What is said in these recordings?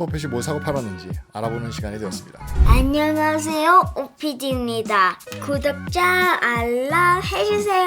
버핏이 뭘 사고 팔았는지 알아보는 시간이 되었습니다. 안녕하세요, 오피디입니다. 구독자 알람 해주세요.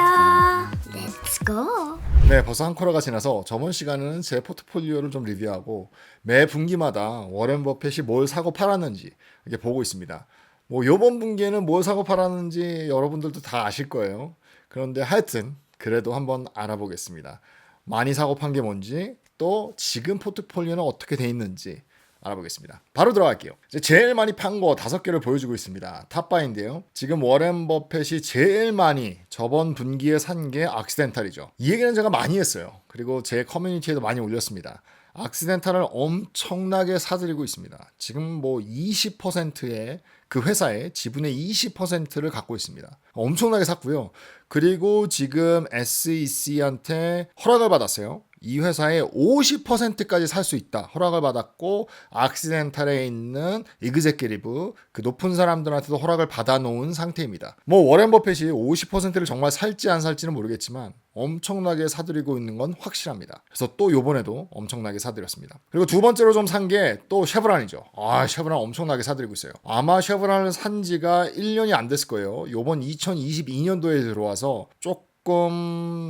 Let's go. 네, 벌써 한 쿼터가 지나서 저번 시간에는 제 포트폴리오를 좀 리뷰하고 매 분기마다 워렌 버핏이 뭘 사고 팔았는지 이렇게 보고 있습니다. 뭐 요번 분기에는 뭘 사고 팔았는지 여러분들도 다 아실 거예요. 그런데 하여튼 그래도 한번 알아보겠습니다. 많이 사고 판 게 뭔지 또 지금 포트폴리오는 어떻게 돼 있는지 알아보겠습니다. 바로 들어갈게요. 제일 많이 판 거 다섯 개를 보여주고 있습니다. 탑바인데요. 지금 워렌 버펫이 제일 많이 저번 분기에 산 게 악시덴탈이죠. 이 얘기는 제가 많이 했어요. 그리고 제 커뮤니티에도 많이 올렸습니다. 악시덴탈을 엄청나게 사들이고 있습니다. 지금 뭐 20%의 그 회사의 지분의 20%를 갖고 있습니다. 엄청나게 샀고요. 그리고 지금 SEC한테 허락을 받았어요. 이 회사의 50%까지 살 수 있다. 허락을 받았고 악시덴탈에 있는 이그제끼리브 그 높은 사람들한테도 허락을 받아 놓은 상태입니다. 뭐 워렌 버핏이 50%를 정말 살지 안 살지는 모르겠지만 엄청나게 사들이고 있는 건 확실합니다. 그래서 또 요번에도 엄청나게 사들였습니다. 그리고 두 번째로 좀 산 게 또 쉐브란이죠. 아, 쉐브란 엄청나게 사들이고 있어요. 아마 쉐브란을 산 지가 1년이 안 됐을 거예요. 요번 2022년도에 들어와서 조금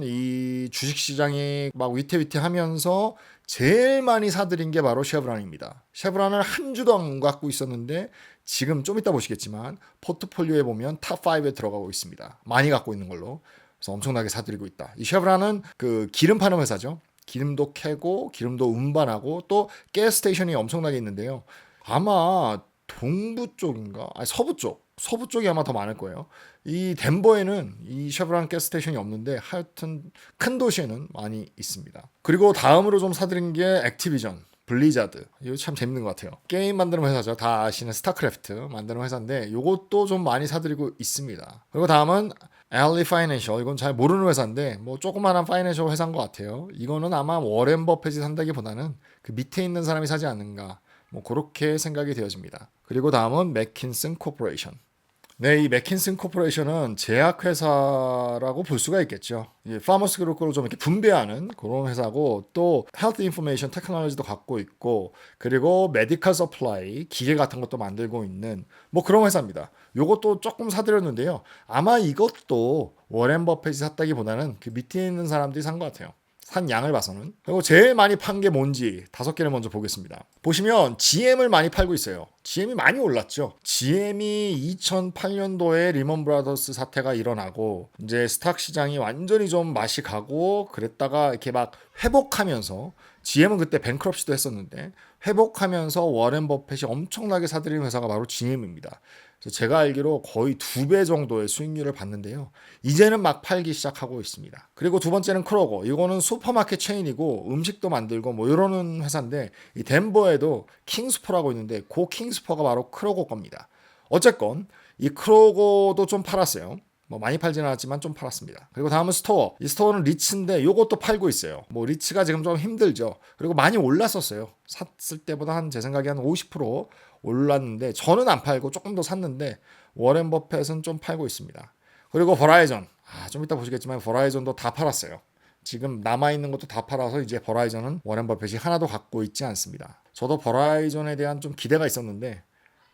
이 주식 시장이 막 위태위태하면서 제일 많이 사들인 게 바로 쉐브란입니다. 쉐브란을 한 주도 안 갖고 있었는데 지금 좀 이따 보시겠지만 포트폴리오에 보면 탑 5에 들어가고 있습니다. 많이 갖고 있는 걸로. 그래서 엄청나게 사들이고 있다. 이 쉐브란은 그 기름 파는 회사죠. 기름도 캐고 기름도 운반하고 또 가스 스테이션이 엄청나게 있는데요. 아마 동부 쪽인가? 아니 서부 쪽. 서부 쪽이 아마 더 많을 거예요. 이 덴버에는 이 쉐브란 가스 스테이션이 없는데 하여튼 큰 도시에는 많이 있습니다. 그리고 다음으로 좀 사들인 게 액티비전. 블리자드. 이거 참 재밌는 것 같아요. 게임 만드는 회사죠. 다 아시는 스타크래프트 만드는 회사인데 이것도 좀 많이 사들이고 있습니다. 그리고 다음은 엘리 파이낸셜 이건 잘 모르는 회사인데 뭐 조그마한 파이낸셜 회사인 것 같아요. 이거는 아마 워렌 버핏이 산다기보다는 그 밑에 있는 사람이 사지 않는가 뭐 그렇게 생각이 되어집니다. 그리고 다음은 맥킨슨 코퍼레이션 네, 이 맥킨슨 코퍼레이션은 제약회사라고 볼 수가 있겠죠. 이 파머스 그룹 거를 좀 이렇게 분배하는 그런 회사고 또 헬스 인포메이션 테크놀로지도 갖고 있고 그리고 메디컬 서플라이 기계 같은 것도 만들고 있는 뭐 그런 회사입니다. 요것도 조금 사들였는데요. 아마 이것도 워렌 버핏이 샀다기보다는 그 밑에 있는 사람들이 산 것 같아요. 산 양을 봐서는 그리고 제일 많이 판 게 뭔지 다섯 개를 먼저 보겠습니다. 보시면 GM을 많이 팔고 있어요. GM이 많이 올랐죠. GM이 2008년도에 리먼 브라더스 사태가 일어나고 이제 스탁 시장이 완전히 좀 맛이 가고 그랬다가 이렇게 막 회복하면서 GM은 그때 뱅크럽시도 했었는데 회복하면서 워렌 버핏이 엄청나게 사들인 회사가 바로 GM입니다. 제가 알기로 거의 두 배 정도의 수익률을 받는데요. 이제는 막 팔기 시작하고 있습니다. 그리고 두 번째는 크로거. 이거는 슈퍼마켓 체인이고 음식도 만들고 뭐 이러는 회사인데 이 덴버에도 킹스포라고 있는데 그 킹스포가 바로 크로거 겁니다. 어쨌건 이 크로거도 좀 팔았어요. 뭐 많이 팔지는 않았지만 좀 팔았습니다. 그리고 다음은 스토어. 이 스토어는 리츠인데 요것도 팔고 있어요. 뭐 리츠가 지금 좀 힘들죠. 그리고 많이 올랐었어요. 샀을 때보다 한 제 생각에 한 50% 올랐는데 저는 안 팔고 조금 더 샀는데 워렌 버펫은 좀 팔고 있습니다. 그리고 버라이전. 아, 좀 이따 보시겠지만 버라이전도 다 팔았어요. 지금 남아 있는 것도 다 팔아서 이제 버라이전은 워렌 버펫이 하나도 갖고 있지 않습니다. 저도 버라이전에 대한 좀 기대가 있었는데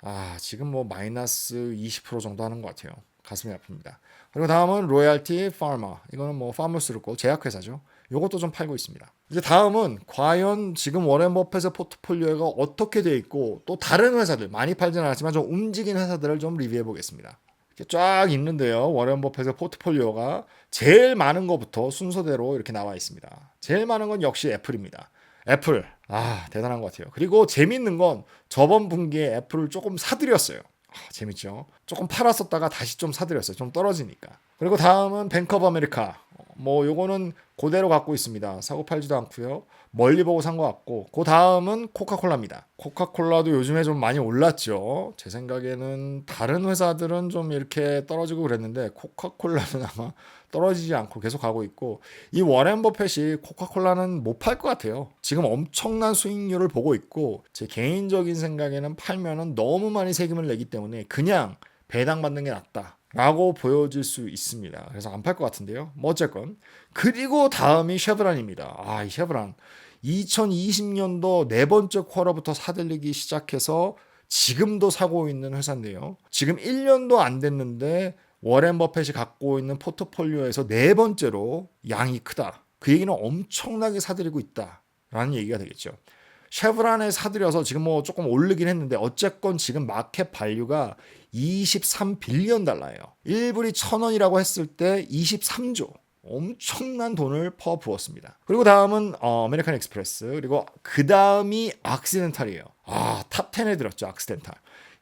아, 지금 뭐 마이너스 20% 정도 하는 것 같아요. 가슴이 아픕니다. 그리고 다음은 로얄티 파마. 이거는 뭐 파머스르고 제약회사죠. 요것도 좀 팔고 있습니다. 이제 다음은 과연 지금 워렌 버펫의 포트폴리오가 어떻게 돼 있고 또 다른 회사들 많이 팔지는 않았지만 좀 움직인 회사들을 좀 리뷰해 보겠습니다. 이렇게 쫙 있는데요. 워렌 버펫의 포트폴리오가 제일 많은 것부터 순서대로 이렇게 나와 있습니다. 제일 많은 건 역시 애플입니다. 애플. 아, 대단한 것 같아요. 그리고 재밌는 건 저번 분기에 애플을 조금 사들였어요. 아, 재밌죠? 조금 팔았었다가 다시 좀 사들였어요. 좀 떨어지니까. 그리고 다음은 뱅크 오브 아메리카. 뭐 요거는 그대로 갖고 있습니다. 사고 팔지도 않고요. 멀리 보고 산 것 같고 그 다음은 코카콜라입니다. 코카콜라도 요즘에 좀 많이 올랐죠. 제 생각에는 다른 회사들은 좀 이렇게 떨어지고 그랬는데 코카콜라는 아마 떨어지지 않고 계속 가고 있고 이 워렌 버펫이 코카콜라는 못 팔 것 같아요. 지금 엄청난 수익률을 보고 있고 제 개인적인 생각에는 팔면은 너무 많이 세금을 내기 때문에 그냥 배당 받는 게 낫다. 라고 보여질 수 있습니다. 그래서 안 팔 것 같은데요. 뭐 어쨌건 그리고 다음이 쉐브란입니다. 아, 이 쉐브란 2020년도 네 번째 쿼터부터 사들리기 시작해서 지금도 사고 있는 회사인데요. 지금 1년도 안 됐는데 워렌 버펫이 갖고 있는 포트폴리오에서 네 번째로 양이 크다. 그 얘기는 엄청나게 사들이고 있다라는 얘기가 되겠죠. 쉐브란에 사들여서 지금 뭐 조금 오르긴 했는데 어쨌건 지금 마켓 발류가 23빌리언 달러예요. 1불이 1000원이라고 했을 때 23조. 엄청난 돈을 퍼 부었습니다. 그리고 다음은 어, 아메리칸 익스프레스 그리고 그 다음이 악시덴탈이에요. 아, 탑 10에 들었죠, 악시덴탈.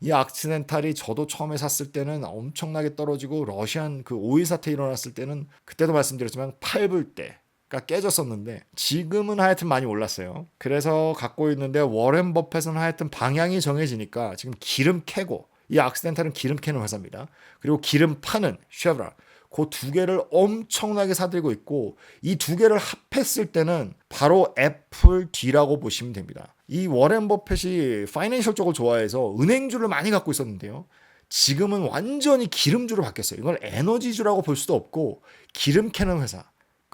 이 악시덴탈이 저도 처음에 샀을 때는 엄청나게 떨어지고 러시안 그 오일 사태 일어났을 때는 그때도 말씀드렸지만 8불 때 가 깨졌었는데 지금은 하여튼 많이 올랐어요. 그래서 갖고 있는데 워렌 버펫은 하여튼 방향이 정해지니까 지금 기름 캐고 이 악시덴탈은 기름 캐는 회사입니다. 그리고 기름 파는 쉐브란 그두 개를 엄청나게 사들고 있고 이 두 개를 합했을 때는 바로 애플 뒤라고 보시면 됩니다. 이 워렌 버펫이 파이낸셜 쪽을 좋아해서 은행주를 많이 갖고 있었는데요. 지금은 완전히 기름주로 바뀌었어요. 이걸 에너지주라고 볼 수도 없고 기름 캐는 회사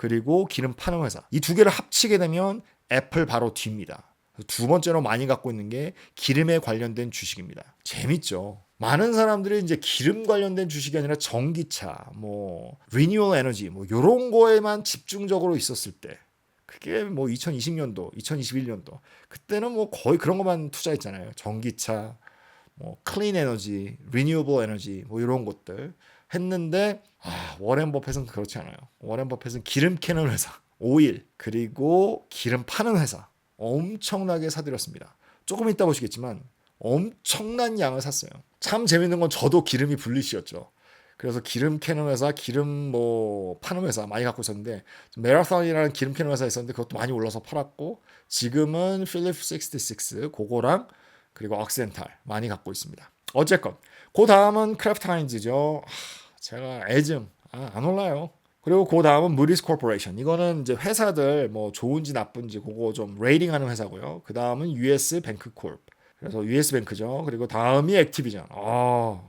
그리고 기름 파는 회사 이 두 개를 합치게 되면 애플 바로 뒤입니다. 두 번째로 많이 갖고 있는 게 기름에 관련된 주식입니다. 재밌죠. 많은 사람들이 이제 기름 관련된 주식이 아니라 전기차, 뭐 리뉴얼 에너지, 뭐 이런 거에만 집중적으로 있었을 때, 그게 뭐 2020년도, 2021년도 그때는 뭐 거의 그런 것만 투자했잖아요. 전기차, 뭐 클린 에너지, 리뉴얼 에너지, 뭐 이런 것들 했는데 아, 워렌 버펫은 그렇지 않아요. 워렌 버펫은 기름 캐는 회사, 오일, 그리고 기름 파는 회사 엄청나게 사들였습니다. 조금 이따 보시겠지만 엄청난 양을 샀어요. 참 재밌는 건 저도 기름이 분리시였죠. 그래서 기름 캐는 회사, 기름 뭐 파는 회사 많이 갖고 있었는데 메라톤이라는 기름 캐는 회사 있었는데 그것도 많이 올라서 팔았고 지금은 필립 66 그거랑 그리고 억센탈 많이 갖고 있습니다. 어쨌건 그 다음은 크래프트 하인즈죠. 하, 제가 애증 아, 안 올라요. 그리고 그 다음은 무디스 코퍼레이션. 이거는 이제 회사들 뭐 좋은지 나쁜지 그거 좀 레이팅하는 회사고요. 그 다음은 US 뱅크콜. 그래서 US 뱅크죠. 그리고 다음이 액티비전. 아,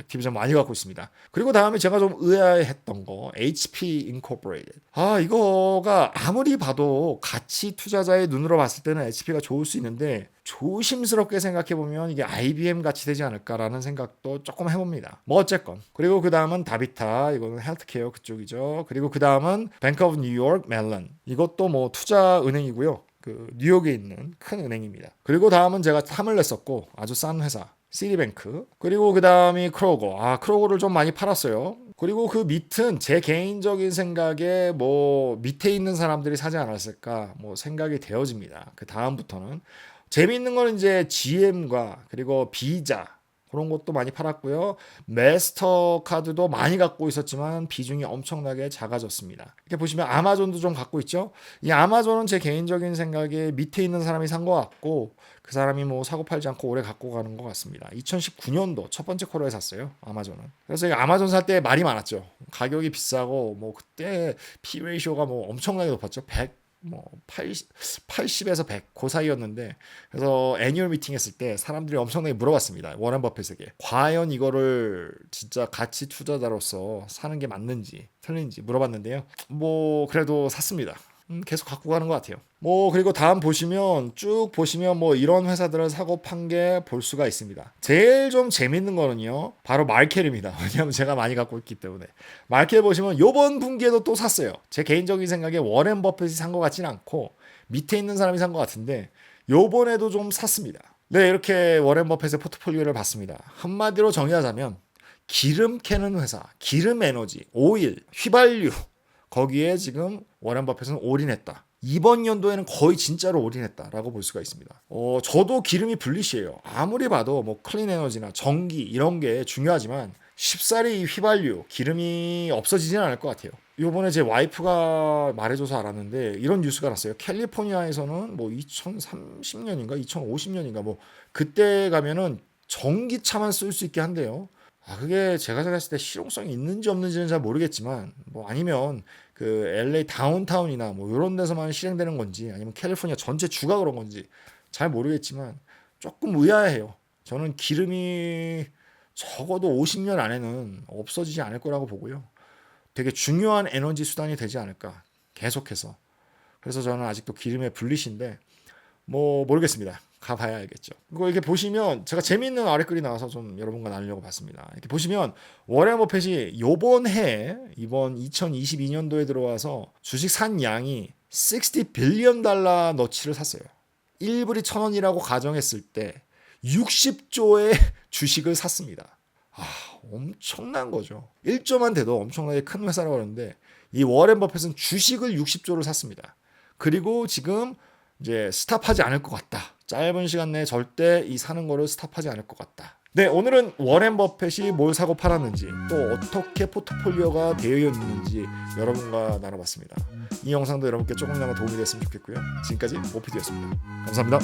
액티비전 많이 갖고 있습니다. 그리고 다음에 제가 좀 의아했던 거 HP Incorporated. 아 이거가 아무리 봐도 가치 투자자의 눈으로 봤을 때는 HP가 좋을 수 있는데 조심스럽게 생각해 보면 이게 IBM 같이 되지 않을까라는 생각도 조금 해봅니다. 뭐 어쨌건 그리고 그 다음은 다비타 이거는 헬스케어 그쪽이죠. 그리고 그 다음은 뱅크 오브 뉴욕 멜런 이것도 뭐 투자 은행이고요. 그 뉴욕에 있는 큰 은행입니다. 그리고 다음은 제가 탐을 냈었고 아주 싼 회사 시리뱅크 그리고 그 다음이 크로거 아 크로거를 좀 많이 팔았어요 그리고 그 밑은 제 개인적인 생각에 뭐 밑에 있는 사람들이 사지 않았을까 뭐 생각이 되어집니다 그 다음부터는 재미있는 거는 이제 GM과 그리고 비자 그런 것도 많이 팔았고요. 메스터 카드도 많이 갖고 있었지만 비중이 엄청나게 작아졌습니다. 이렇게 보시면 아마존도 좀 갖고 있죠. 이 아마존은 제 개인적인 생각에 밑에 있는 사람이 산 것 같고 그 사람이 뭐 사고 팔지 않고 오래 갖고 가는 것 같습니다. 2019년도 첫 번째 쿼터에 샀어요. 아마존은. 그래서 이 아마존 살 때 말이 많았죠. 가격이 비싸고 뭐 그때 P 레이쇼가 뭐 엄청나게 높았죠. 100 뭐 80, 80에서 100, 그 사이였는데 그래서 애니얼 미팅 했을 때 사람들이 엄청나게 물어봤습니다. 워런 버핏에게 과연 이거를 진짜 가치 투자자로서 사는 게 맞는지 틀린지 물어봤는데요. 뭐 그래도 샀습니다. 음, 계속 갖고 가는 것 같아요. 뭐 그리고 다음 보시면 쭉 보시면 뭐 이런 회사들을 사고 판 게 볼 수가 있습니다. 제일 좀 재밌는 거는요. 바로 말켈입니다. 왜냐하면 제가 많이 갖고 있기 때문에 말켈 보시면 요번 분기에도 또 샀어요. 제 개인적인 생각에 워렌 버핏이 산 것 같지는 않고 밑에 있는 사람이 산 것 같은데 요번에도 좀 샀습니다. 네 이렇게 워렌 버핏의 포트폴리오를 봤습니다. 한마디로 정의하자면 기름 캐는 회사, 기름 에너지, 오일, 휘발유 거기에 지금 워렌 버핏은 올인했다. 이번 연도에는 거의 진짜로 올인했다라고 볼 수가 있습니다. 어, 저도 기름이 분리시해요. 아무리 봐도 뭐 클린 에너지나 전기 이런 게 중요하지만 쉽사리 휘발유, 기름이 없어지지는 않을 것 같아요. 요번에 제 와이프가 말해줘서 알았는데 이런 뉴스가 났어요. 캘리포니아에서는 뭐 2030년인가 2050년인가 뭐 그때 가면은 전기차만 쓸 수 있게 한대요. 아, 그게 제가 생각했을 때 실용성이 있는지 없는지는 잘 모르겠지만, 뭐 아니면 그 LA 다운타운이나 뭐 이런 데서만 실행되는 건지, 아니면 캘리포니아 전체 주가 그런 건지 잘 모르겠지만, 조금 의아해요. 저는 기름이 적어도 50년 안에는 없어지지 않을 거라고 보고요. 되게 중요한 에너지 수단이 되지 않을까 계속해서. 그래서 저는 아직도 기름에 불리신데 뭐 모르겠습니다. 가봐야 알겠죠. 이거 이렇게 보시면 제가 재미있는 아래글이 나와서 좀 여러분과 나누려고 봤습니다. 이렇게 보시면 워렌 버펫이 요번 해 이번 2022년도에 들어와서 주식 산 양이 60 빌리언 달러 너치를 샀어요. 1불이 천 원이라고 가정했을 때 60조의 주식을 샀습니다. 아, 엄청난 거죠. 1조만 돼도 엄청나게 큰 회사라고 하는데 이 워렌 버펫은 주식을 60조를 샀습니다. 그리고 지금 이제 스탑하지 않을 것 같다. 짧은 시간 내에 절대 이 사는 거를 스탑하지 않을 것 같다. 네, 오늘은 워렌 버펫이 뭘 사고 팔았는지 또 어떻게 포트폴리오가 되어 있는지 여러분과 나눠봤습니다. 이 영상도 여러분께 조금이나마 도움이 됐으면 좋겠고요. 지금까지 오피디였습니다. 감사합니다.